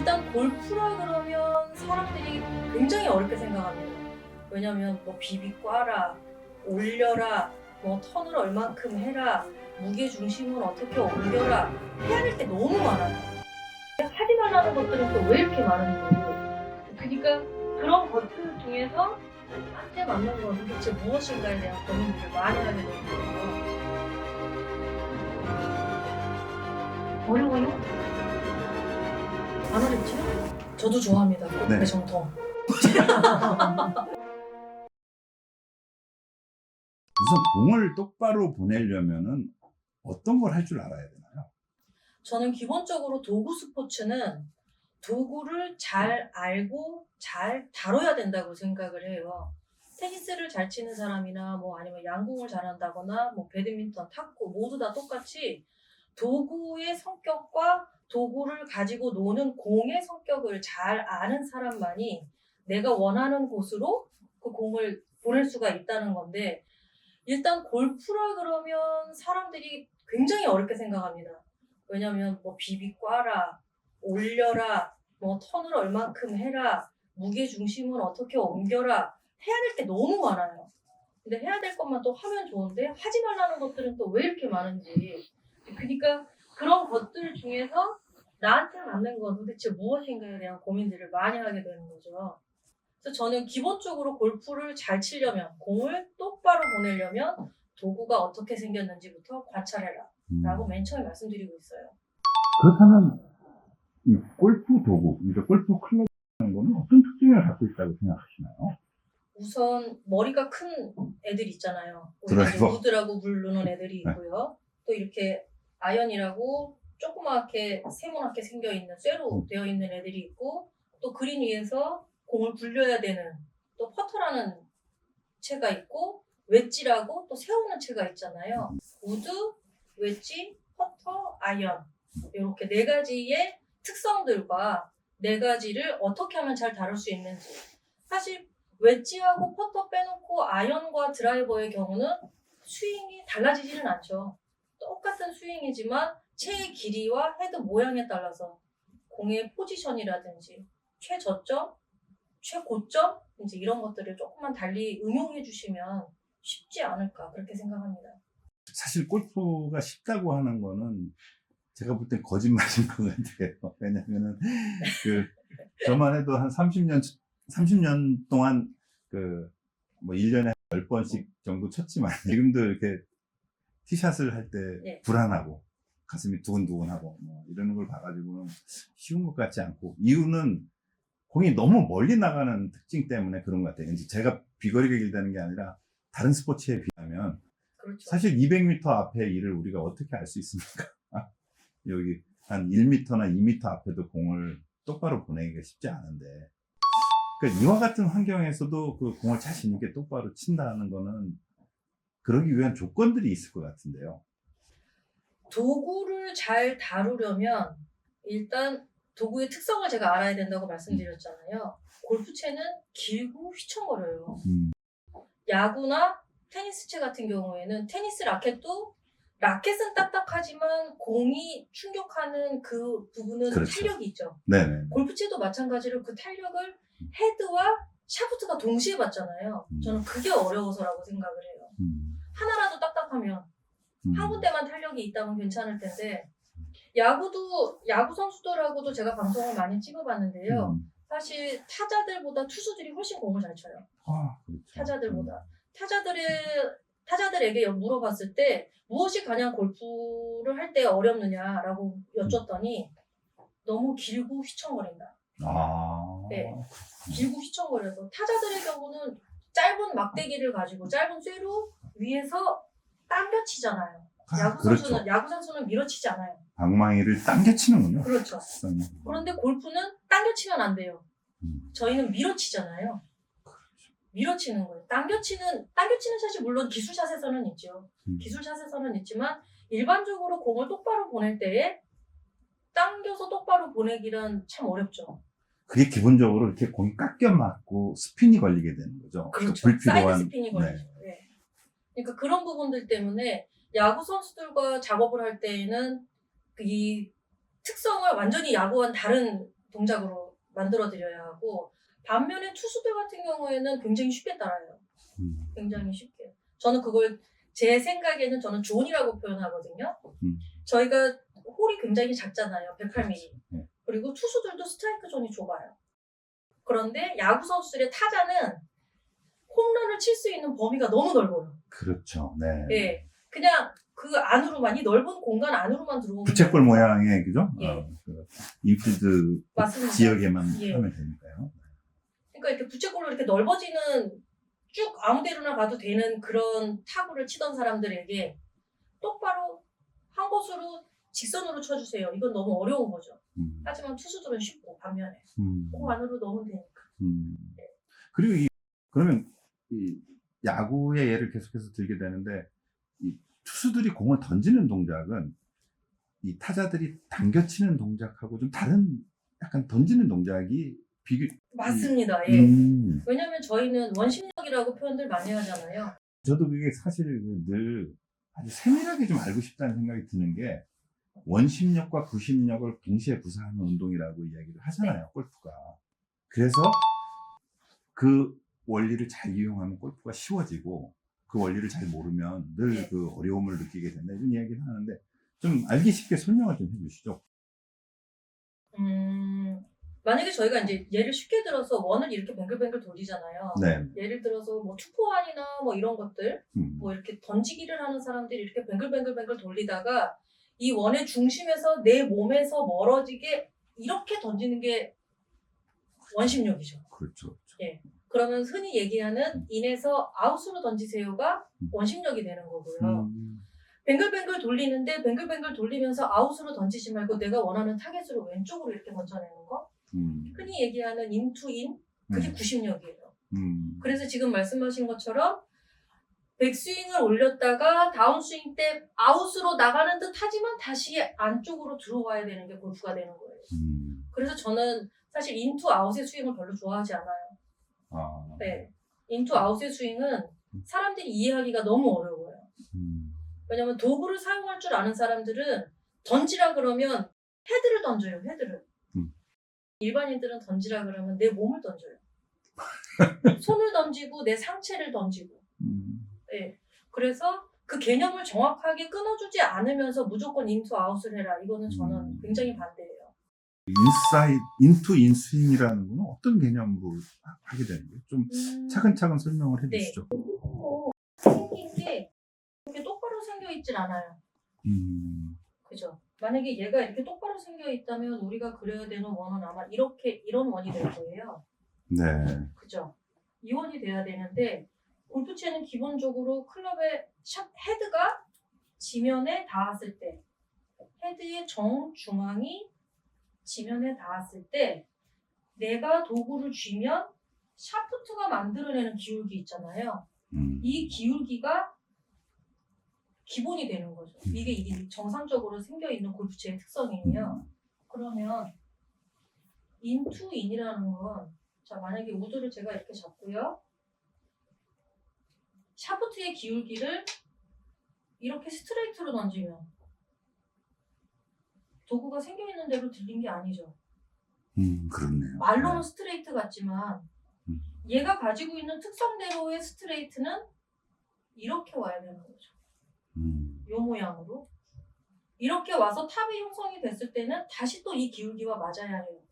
일단 골프라 그러면 사람들이 굉장히 어렵게 생각합니다. 왜냐면 뭐 비비 꽈라, 올려라, 뭐 턴을 얼만큼 해라, 무게 중심은 어떻게 옮겨라 해야 될 게 너무 많아요. 하지 말라는 것들은 또 왜 이렇게 많은지. 그러니까 그런 것들 중에서 나한테 맞는 건 도대체 무엇인가에 대한 고민들을 많이 하게 되는 거예요. 어려워요? 안 어렵죠? 저도 좋아합니다. 골프의 네. 정통. 우선 공을 똑바로 보내려면은 어떤 걸 할 줄 알아야 되나요? 저는 기본적으로 도구 스포츠는 도구를 잘 알고 잘 다뤄야 된다고 생각을 해요. 테니스를 잘 치는 사람이나 뭐 아니면 양궁을 잘한다거나 뭐 배드민턴, 탁구 모두 다 똑같이 도구의 성격과 도구를 가지고 노는 공의 성격을 잘 아는 사람만이 내가 원하는 곳으로 그 공을 보낼 수가 있다는 건데 일단 골프라 그러면 사람들이 굉장히 어렵게 생각합니다. 왜냐면 뭐 비비 꽈라, 올려라, 뭐 턴을 얼만큼 해라, 무게 중심은 어떻게 옮겨라 해야 될 게 너무 많아요. 근데 해야 될 것만 또 하면 좋은데 하지 말라는 것들은 또 왜 이렇게 많은지. 그러니까 그런 것들 중에서 나한테 맞는 건 도대체 무엇인가에 대한 고민들을 많이 하게 되는 거죠. 그래서 저는 기본적으로 골프를 잘 치려면 공을 똑바로 보내려면 도구가 어떻게 생겼는지부터 관찰해라. 음. 라고 맨 처음에 말씀드리고 있어요. 그렇다면 이 골프 도구, 그러니까 골프 클럽이라는 거는 어떤 특징을 갖고 있다고 생각하시나요? 우선 머리가 큰 애들 있잖아요. 우리 드라이버. 우드라고 부르는 애들이 네. 있고요. 또 이렇게 아연이라고 조그맣게 세모나게 생겨 있는 쇠로 음. 되어 있는 애들이 있고 또 그린 위에서 공을 굴려야 되는 또 퍼터라는 채가 있고 웨지라고 또 세우는 채가 있잖아요. 우드, 웨지, 퍼터, 아이언 이렇게 네 가지의 특성들과 네 가지를 어떻게 하면 잘 다룰 수 있는지 사실 웨지하고 퍼터 빼놓고 아이언과 드라이버의 경우는 스윙이 달라지지는 않죠. 똑같은 스윙이지만 채의 길이와 헤드 모양에 따라서 공의 포지션이라든지 최저점, 최고점 이제 이런 것들을 조금만 달리 응용해 주시면 쉽지 않을까 그렇게 생각합니다. 사실 골프가 쉽다고 하는 거는 제가 볼 땐 거짓말인 것 같아요. 왜냐면은 그 저만 해도 한 30년 30년 동안 그 뭐 1년에 10번씩 정도 쳤지만 지금도 이렇게 티샷을 할 때 네. 불안하고 가슴이 두근두근하고 뭐 이러는 걸 봐가지고는 쉬운 것 같지 않고 이유는 공이 너무 멀리 나가는 특징 때문에 그런 것 같아요. 이제 제가 비거리가 길다는 게 아니라 다른 스포츠에 비하면 그렇죠. 사실 200m 앞의 일을 우리가 어떻게 알 수 있습니까? 여기 한 1m나 2m 앞에도 공을 똑바로 보내기가 쉽지 않은데. 그러니까 이와 같은 환경에서도 그 공을 자신 있게 똑바로 친다는 거는 그러기 위한 조건들이 있을 것 같은데요. 도구를 잘 다루려면 일단 도구의 특성을 제가 알아야 된다고 말씀드렸잖아요. 골프채는 길고 휘청거려요. 음, 야구나 테니스채 같은 경우에는 테니스 라켓도 라켓은 딱딱하지만 공이 충격하는 그 부분은 그렇죠. 탄력이 있죠. 네네. 골프채도 마찬가지로 그 탄력을 헤드와 샤프트가 동시에 받잖아요. 음. 저는 그게 어려워서라고 생각을 해요. 음, 하나라도 딱딱하면 음, 한 군데만 탄력이 있다면 괜찮을 텐데 야구도 야구 선수들하고도 제가 방송을 많이 찍어봤는데요. 음. 사실 타자들보다 투수들이 훨씬 공을 잘 쳐요. 아, 그렇죠. 타자들보다 타자들의 타자들에게 물어봤을 때 무엇이 가장 골프를 할 때 어렵느냐라고 여쭸더니 너무 길고 휘청거린다. 아, 네. 길고 휘청거려서 타자들의 경우는 짧은 막대기를 가지고 짧은 쇠로 위에서 당겨 치잖아요. 아, 야구 그렇죠. 선수는 야구 선수는 밀어치지 않아요. 방망이를 당겨치는군요. 그렇죠. 특성이. 그런데 골프는 당겨 치면 안 돼요. 음, 저희는 밀어치잖아요. 그렇죠. 밀어치는 거예요. 당겨치는 당겨치는 샷이 물론 기술샷에서는 있죠. 음. 기술샷에서는 있지만 일반적으로 공을 똑바로 보낼 때에 당겨서 똑바로 보내기란 참 어렵죠. 그게 기본적으로 이렇게 공이 깎여 맞고 스핀이 걸리게 되는 거죠. 그렇죠. 그 불필요한 사이드 스핀이 걸리죠. 예. 그러니까 그런 부분들 때문에 야구 선수들과 작업을 할 때에는 그이 특성을 완전히 야구와는 다른 동작으로 만들어 드려야 하고 반면에 투수들 같은 경우에는 굉장히 쉽게 따라요. 음. 굉장히 쉽게. 저는 그걸 제 생각에는 저는 존이라고 표현하거든요. 음. 저희가 홀이 굉장히 작잖아요. 108mm. 네. 그리고 투수들도 스트라이크 존이 좁아요. 그런데 야구 선수들의 타자는 홈런을 칠 수 있는 범위가 너무 넓어요. 그렇죠. 네. 예. 그냥 그 안으로만 이 넓은 공간 안으로만 들어오면 부채꼴 모양의 그죠? 예. 어, 그 인필드 맞습니다. 지역에만 예. 하면 되니까요. 그러니까 이렇게 부채꼴로 이렇게 넓어지는 쭉 아무 데로나 가도 되는 그런 타구를 치던 사람들에게 똑바로 한 곳으로 직선으로 쳐주세요. 이건 너무 어려운 거죠. 음. 하지만 투수들은 쉽고 반면에 음. 그 안으로 넣으면 되니까. 음. 그리고 이 그러면 이 야구의 예를 계속해서 들게 되는데 이 투수들이 공을 던지는 동작은 이 타자들이 당겨치는 동작하고 좀 다른 약간 던지는 동작이 비교 맞습니다. 예. 음. 왜냐하면 저희는 원심력이라고 표현들 많이 하잖아요. 저도 그게 사실 늘 아주 세밀하게 좀 알고 싶다는 생각이 드는 게 원심력과 구심력을 동시에 구사하는 운동이라고 이야기를 하잖아요, 네. 골프가. 그래서 그 원리를 잘 이용하면 골프가 쉬워지고 그 원리를 잘 모르면 늘 네. 그 어려움을 느끼게 된다 이런 이야기를 하는데 좀 알기 쉽게 설명을 좀 해주시죠. 음, 만약에 저희가 이제 예를 쉽게 들어서 원을 이렇게 뱅글뱅글 돌리잖아요. 네. 예를 들어서 뭐 투포환이나 뭐 이런 것들 음. 뭐 이렇게 던지기를 하는 사람들이 이렇게 뱅글뱅글뱅글 돌리다가 이 원의 중심에서 내 몸에서 멀어지게 이렇게 던지는 게 원심력이죠. 그렇죠. 그러면 흔히 얘기하는 인에서 아웃으로 던지세요가 음. 원심력이 되는 거고요. 음. 뱅글뱅글 돌리는데 뱅글뱅글 돌리면서 아웃으로 던지지 말고 내가 원하는 타겟으로 왼쪽으로 이렇게 던져내는 거. 음. 흔히 얘기하는 인투인 그게 음. 구심력이에요. 음. 그래서 지금 말씀하신 것처럼 백스윙을 올렸다가 다운스윙 때 아웃으로 나가는 듯 하지만 다시 안쪽으로 들어와야 되는 게 골프가 되는 거예요. 음. 그래서 저는 사실 인투 아웃의 스윙을 별로 좋아하지 않아요. 아. 네. 인투 아웃의 스윙은 사람들이 이해하기가 너무 어려워요. 음. 왜냐면 도구를 사용할 줄 아는 사람들은 던지라 그러면 헤드를 던져요, 헤드를. 음. 일반인들은 던지라 그러면 내 몸을 던져요. 손을 던지고 내 상체를 던지고. 음. 예. 그래서 그 개념을 정확하게 끊어주지 않으면서 무조건 인투 아웃을 해라. 이거는 저는 음. 굉장히 반대예요. 인사이드, 인투 인스윙이라는 건 어떤 개념으로 하- 하게 되는 거예요? 좀 음, 차근차근 설명을 네. 해주시죠. 생긴 게 이렇게 똑바로 생겨 있질 않아요. 음, 그죠? 만약에 얘가 이렇게 똑바로 생겨 있다면 우리가 그려야 되는 원은 아마 이렇게 이런 원이 될 거예요. 네. 그죠? 이 원이 돼야 되는데 골프채는 기본적으로 클럽의 샷 헤드가 지면에 닿았을 때 헤드의 정중앙이 지면에 닿았을 때 내가 도구를 쥐면 샤프트가 만들어내는 기울기 있잖아요. 음, 이 기울기가 기본이 되는 거죠. 이게 이게 정상적으로 생겨 있는 골프채의 특성이에요. 그러면 인투 인이라는 건, 자, 만약에 우드를 제가 이렇게 잡고요. 샤프트의 기울기를 이렇게 스트레이트로 던지면 도구가 생겨 있는 대로 들린 게 아니죠. 음, 그렇네요. 말로는 스트레이트 같지만 음. 얘가 가지고 있는 특성대로의 스트레이트는 이렇게 와야 되는 거죠. 음, 요 모양으로 이렇게 와서 탑이 형성이 됐을 때는 다시 또 이 기울기와 맞아야 해요.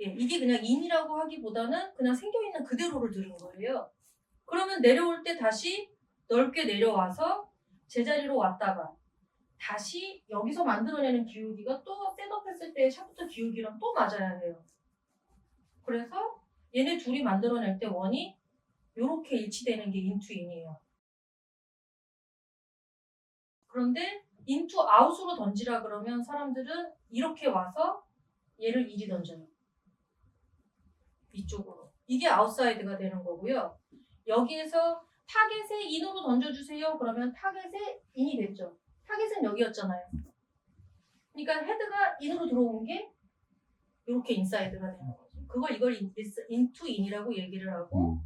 예, 이게 그냥 인이라고 하기보다는 그냥 생겨 있는 그대로를 들은 거예요. 그러면 내려올 때 다시 넓게 내려와서 제자리로 왔다가 다시 여기서 만들어내는 기울기가 또 셋업했을 때 샤프트 기울기랑 또 맞아야 해요. 그래서 얘네 둘이 만들어낼 때 원이 이렇게 일치되는 게 인투인이에요. 그런데 인투 아웃으로 던지라 그러면 사람들은 이렇게 와서 얘를 이리 던져요. 이쪽으로. 이게 아웃사이드가 되는 거고요. 여기에서 타겟에 인으로 던져주세요. 그러면 타겟에 인이 됐죠. 타겟은 여기였잖아요. 그러니까 헤드가 인으로 들어온 게 이렇게 인사이드가 되는 거죠. 그걸 이걸 인투 인이라고 얘기를 하고 음,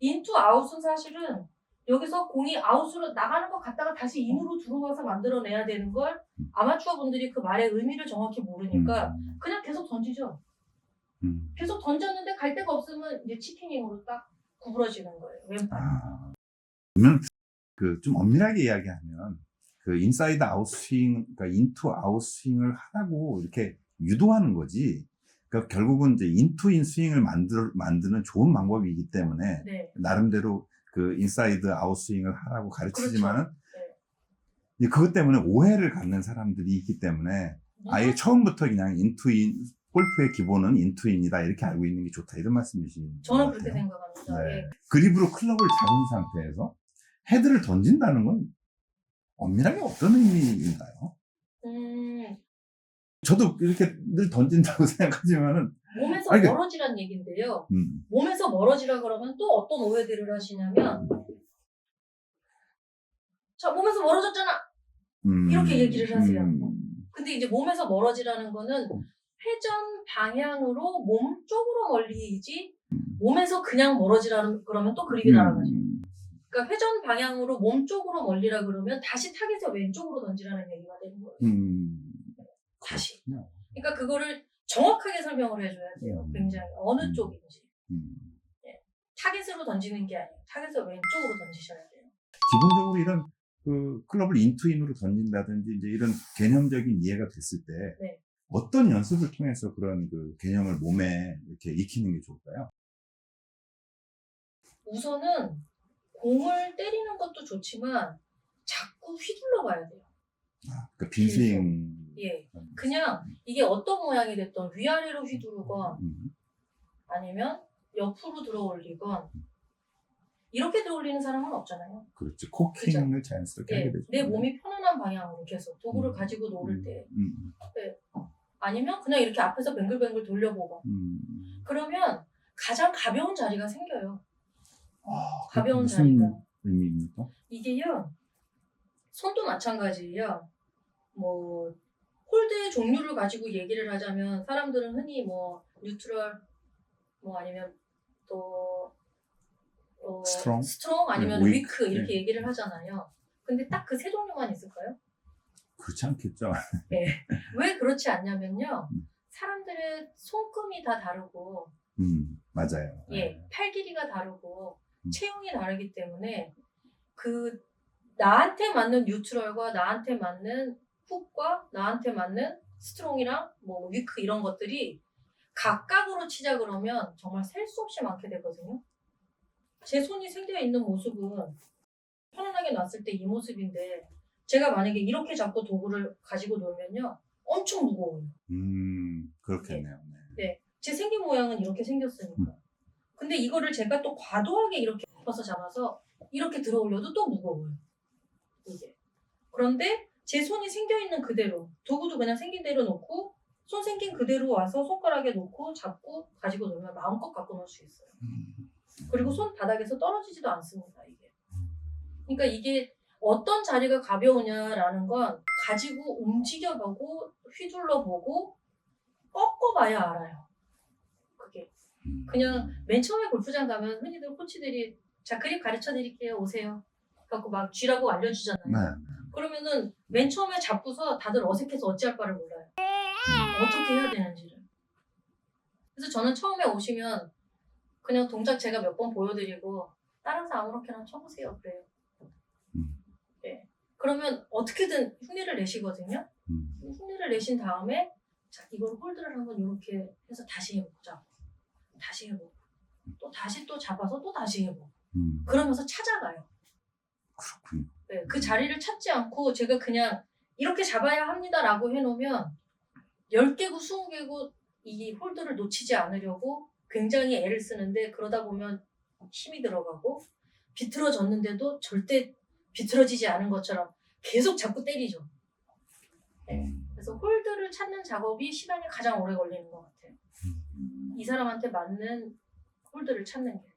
인투 아웃은 사실은 여기서 공이 아웃으로 나가는 것 같다가 다시 인으로 들어와서 만들어내야 되는 걸 아마추어 분들이 그 말의 의미를 정확히 모르니까 음, 그냥 계속 던지죠. 음. 계속 던졌는데 갈 데가 없으면 이제 치킨닝으로 딱 구부러지는 거예요. 왼팔. 아, 그러면 그 좀 엄밀하게 이야기하면 그 인사이드 아웃 스윙, 그러니까 인투 아웃 스윙을 하라고 이렇게 유도하는 거지. 그러니까 결국은 이제 인투 인 스윙을 만들 만드는 좋은 방법이기 때문에 네. 나름대로 그 인사이드 아웃 스윙을 하라고 가르치지만은 그렇죠. 네. 그것 때문에 오해를 갖는 사람들이 있기 때문에 아예 처음부터 그냥 인투인 골프의 기본은 인투인이다 이렇게 알고 있는 게 좋다 이런 말씀이신 저는 것 그렇게. 생각합니다. 네. 예. 그립으로 클럽을 잡은 상태에서 헤드를 던진다는 건 엄밀하게 어떤 의미인가요? 음, 저도 이렇게 늘 던진다고 생각하지만은 몸에서 아니, 그- 멀어지란 얘긴데요. 음, 몸에서 멀어지라 그러면 또 어떤 오해들을 하시냐면 자 몸에서 멀어졌잖아. 음, 이렇게 얘기를 하세요. 음, 근데 이제 몸에서 멀어지라는 거는 회전 방향으로 몸 쪽으로 멀리지 몸에서 그냥 멀어지라는 그러면 또 그립이 날아가죠. 음, 그러니까 회전 방향으로 몸 쪽으로 멀리라 그러면 다시 타겟의 왼쪽으로 던지라는 얘기가 되는 거예요. 음, 다시. 그러니까 그거를 정확하게 설명을 해줘야 돼요. 음. 굉장히 어느 음. 쪽인지. 음. 타겟으로 던지는 게 아니에요. 타겟을 왼쪽으로 던지셔야 돼요. 기본적으로 이런 그 클럽을 인투인으로 던진다든지 이제 이런 개념적인 이해가 됐을 때 네. 어떤 연습을 통해서 그런 그 개념을 몸에 이렇게 익히는 게 좋을까요? 우선은 공을 때리는 것도 좋지만 자꾸 휘둘러 봐야 돼요. 아, 그 빈스윙. 예. 그냥 이게 어떤 모양이 됐던 위아래로 휘두르건 음, 아니면 옆으로 들어 올리건 이렇게 들어 올리는 사람은 없잖아요. 그렇죠. 코킹을 자연스럽게 예, 하게 되죠. 내 몸이 편안한 방향으로 계속 도구를 음. 가지고 노를 때 음, 아니면 그냥 이렇게 앞에서 뱅글뱅글 돌려보고 음. 그러면 가장 가벼운 자리가 생겨요. 아, 가벼운 무슨 자리가. 의미입니까? 이게요. 손도 마찬가지예요. 뭐 홀드의 종류를 가지고 얘기를 하자면 사람들은 흔히 뭐 뉴트럴 뭐 아니면 또 어, 스트롱? 스트롱 아니면 네, 위크. 이렇게 네. 얘기를 하잖아요. 근데 딱 그 세 종류만 있을까요? 그렇지 않겠죠. 왜 그렇지 않냐면요. 음. 사람들의 손금이 다 다르고 음, 맞아요. 예, 팔 길이가 다르고 음. 체형이 다르기 때문에 그 나한테 맞는 뉴트럴과 나한테 맞는 훅과 나한테 맞는 스트롱이랑 뭐 위크 이런 것들이 각각으로 치자 그러면 정말 셀 수 없이 많게 되거든요. 제 손이 생겨 있는 모습은 편안하게 놨을 때 이 모습인데 제가 만약에 이렇게 잡고 도구를 가지고 놀면요 엄청 무거워요. 음, 그렇겠네요. 네. 네. 제 생긴 모양은 이렇게 생겼으니까. 근데 이거를 제가 또 과도하게 이렇게 엎어서 잡아서 이렇게 들어 올려도 또 무거워요. 이게. 그런데 제 손이 생겨 있는 그대로, 도구도 그냥 생긴 대로 놓고, 손 생긴 그대로 와서 손가락에 놓고 잡고 가지고 놀면 마음껏 갖고 놀 수 있어요. 음. 그리고 손 바닥에서 떨어지지도 않습니다, 이게. 그러니까 이게 어떤 자리가 가벼우냐라는 건 가지고 움직여보고 휘둘러보고 꺾어봐야 알아요. 그게. 음. 그냥 맨 처음에 골프장 가면 흔히들 코치들이 자 그립 가르쳐 드릴게요 오세요. 갖고 막 쥐라고 알려주잖아요. 네. 그러면은 맨 처음에 잡고서 다들 어색해서 어찌할 바를 몰라요. 어떻게 해야 되는지를. 그래서 저는 처음에 오시면 그냥 동작 제가 몇 번 보여드리고 따라서 아무렇게나 쳐보세요 그래요. 그러면 어떻게든 흉내를 내시거든요. 음. 흉내를 내신 다음에 자 이걸 홀드를 한번 이렇게 해서 다시 해보자. 다시 해보고 또 다시 또 잡아서 또 다시 해보고 음. 그러면서 찾아가요. 그렇군요. 네, 그 자리를 찾지 않고 제가 그냥 이렇게 잡아야 합니다라고 해놓으면 10개고 20개고 이 홀드를 놓치지 않으려고 굉장히 애를 쓰는데 그러다 보면 힘이 들어가고 비틀어졌는데도 절대 비틀어지지 않은 것처럼 계속 자꾸 때리죠. 네. 음. 그래서 홀드를 찾는 작업이 시간이 가장 오래 걸리는 것 같아요. 음. 이 사람한테 맞는 홀드를 찾는 게.